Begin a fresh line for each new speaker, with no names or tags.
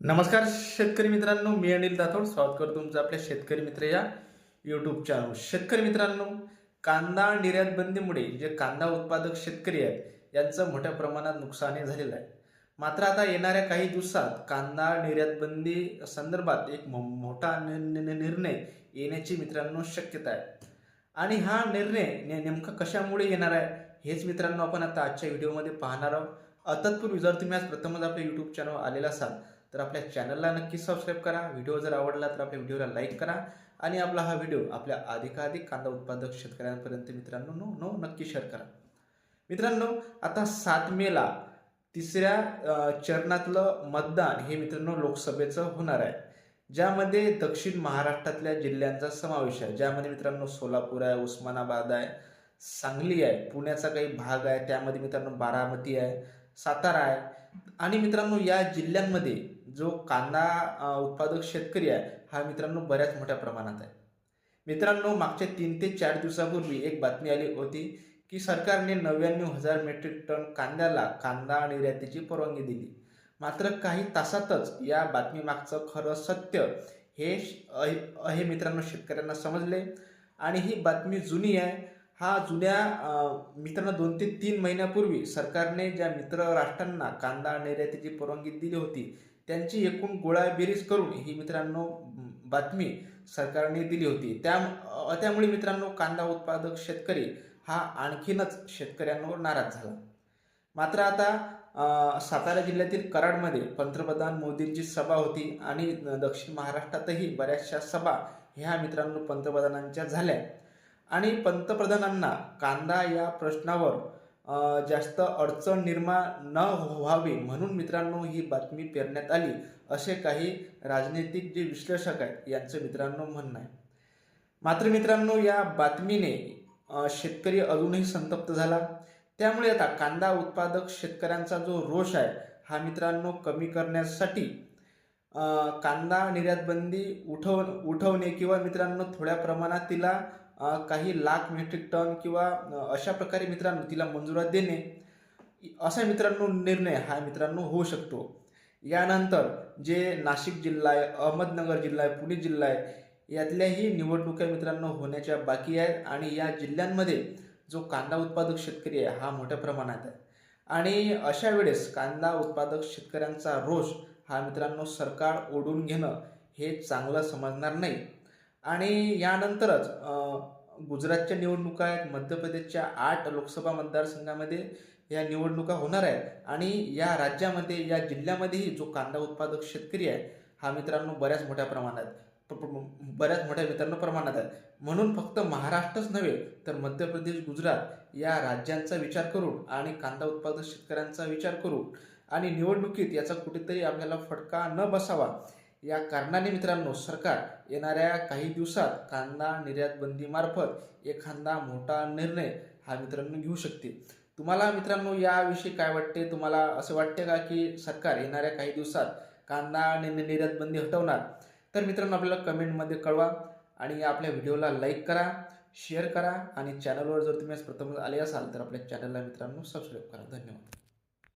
नमस्कार शेतकरी मित्रांनो मी अनिल दातोड. स्वागत करतो तुमचं आपल्या शेतकरी मित्र या यूट्यूब चॅनल शेतकरी मित्रांनो कांदा निर्यात बंदीमुळे जे कांदा उत्पादक शेतकरी आहेत यांचं मोठ्या प्रमाणात नुकसानही झालेलं आहे. मात्र आता येणाऱ्या काही दिवसात कांदा निर्यात बंदी संदर्भात एक मो- मोठा निर्णय येण्याची मित्रांनो शक्यता आहे. आणि हा निर्णय नेमका कशामुळे येणार आहे हेच मित्रांनो आपण आता आजच्या व्हिडिओमध्ये पाहणार आहोत. तत्पूर्वी जर तुम्ही आज प्रथमच आपल्या यूट्यूब चॅनल आलेला असाल. तर आपल्या चॅनलला नक्की सबस्क्राईब करा. व्हिडिओ जर आवडला तर आपल्या व्हिडिओला लाईक करा. आणि आपला हा व्हिडिओ आपल्या अधिकाधिक कांदा उत्पादक शेतकऱ्यांपर्यंत मित्रांनो नो नो नक्की शेअर करा. मित्रांनो आता सात मेला तिसऱ्या चरणातलं मतदान हे मित्रांनो लोकसभेचं होणार आहे. ज्यामध्ये दक्षिण महाराष्ट्रातल्या जिल्ह्यांचा समावेश आहे. ज्यामध्ये मित्रांनो सोलापूर आहे उस्मानाबाद आहे सांगली आहे पुण्याचा काही भाग आहे त्यामध्ये मित्रांनो बारामती आहे सातारा आहे. आणि मित्रांनो या जिल्ह्यांमध्ये जो कांदा उत्पादक शेतकरी आहे हा मित्रांनो बऱ्याच मोठ्या प्रमाणात आहे. मित्रांनो मागच्या तीन ते चार दिवसापूर्वी एक बातमी आली होती की सरकारने नव्याण्णव हजार मेट्रिक टन कांद्याला कांदा निर्यातीची परवानगी दिली. मात्र काही तासातच या बातमीमागचं खरं सत्य हे हे मित्रांनो शेतकऱ्यांना समजले. आणि ही बातमी जुनी आहे. हा जुन्या मित्रांनो दोन ते तीन महिन्यापूर्वी सरकारने ज्या मित्र राष्ट्रांना कांदा निर्यातीची परवानगी दिली होती त्यांची एकूण गोळाबेरीज करून ही मित्रांनो बातमी सरकारने दिली होती. त्या त्यामुळे मित्रांनो कांदा उत्पादक शेतकरी हा आणखीनच शेतकऱ्यांवर नाराज झाला. मात्र आता सातारा जिल्ह्यातील कराडमध्ये पंतप्रधान मोदींची सभा होती आणि दक्षिण महाराष्ट्रातही बऱ्याचशा सभा ह्या मित्रांनो पंतप्रधानांच्या झाल्या. आणि पंतप्रधानांना कांदा या प्रश्नावर जास्त अडचण निर्माण न व्हावी म्हणून मित्रांनो ही बातमी पेरण्यात आली असे काही राजनैतिक जे विश्लेषक आहेत यांचं मित्रांनो म्हणणं आहे. मात्र मित्रांनो या बातमीने शेतकरी अजूनही संतप्त झाला. त्यामुळे आता कांदा उत्पादक शेतकऱ्यांचा जो रोष आहे हा मित्रांनो कमी करण्यासाठी कांदा निर्यातबंदी उठव उठवणे किंवा मित्रांनो थोड्या प्रमाणात तिला काही लाख मेट्रिक टन किंवा अशा प्रकारे मित्रांनो तिला मंजुरात देणे असा मित्रांनो निर्णय हा मित्रांनो होऊ शकतो. यानंतर जे नाशिक जिल्हा आहे अहमदनगर जिल्हा आहे पुणे जिल्हा आहे यातल्याही निवडणुका मित्रांनो होण्याच्या बाकी आहेत आणि या जिल्ह्यांमध्ये जो कांदा उत्पादक शेतकरी आहे हा मोठ्या प्रमाणात आहे. आणि अशा वेळेस कांदा उत्पादक शेतकऱ्यांचा रोष हा मित्रांनो सरकार ओढून घेणं हे चांगलं समजणार नाही. आणि यानंतरच गुजरातच्या निवडणुका आहेत मध्य प्रदेशच्या आठ लोकसभा मतदारसंघामध्ये या निवडणुका होणार आहेत. आणि या राज्यामध्ये या जिल्ह्यामध्येही जो कांदा उत्पादक शेतकरी आहे हा मित्रांनो बऱ्याच मोठ्या प्रमाणात बऱ्याच मोठ्या मित्रांनो प्रमाणात आहे. म्हणून फक्त महाराष्ट्रच नव्हे तर मध्य प्रदेश गुजरात या राज्यांचा विचार करून आणि कांदा उत्पादक शेतकऱ्यांचा विचार करून आणि निवडणुकीत याचा कुठेतरी आपल्याला फटका न बसावा या कारणाने मित्रांनो सरकार येणाऱ्या काही दिवसात कांदा निर्यात बंदीमार्फत एखादा मोठा निर्णय हा मित्रांनो घेऊ शकते तुम्हाला मित्रांनो याविषयी काय वाटते? तुम्हाला असं वाटते का की सरकार येणाऱ्या काही दिवसात कांदा आणि निर्यात बंदी हटवणार? तर मित्रांनो आपल्याला कमेंटमध्ये कळवा आणि आपल्या व्हिडिओला लाईक करा शेअर करा आणि चॅनलवर जर तुम्ही आज प्रथम आले असाल तर आपल्या चॅनलला मित्रांनो सबस्क्राईब करा. धन्यवाद.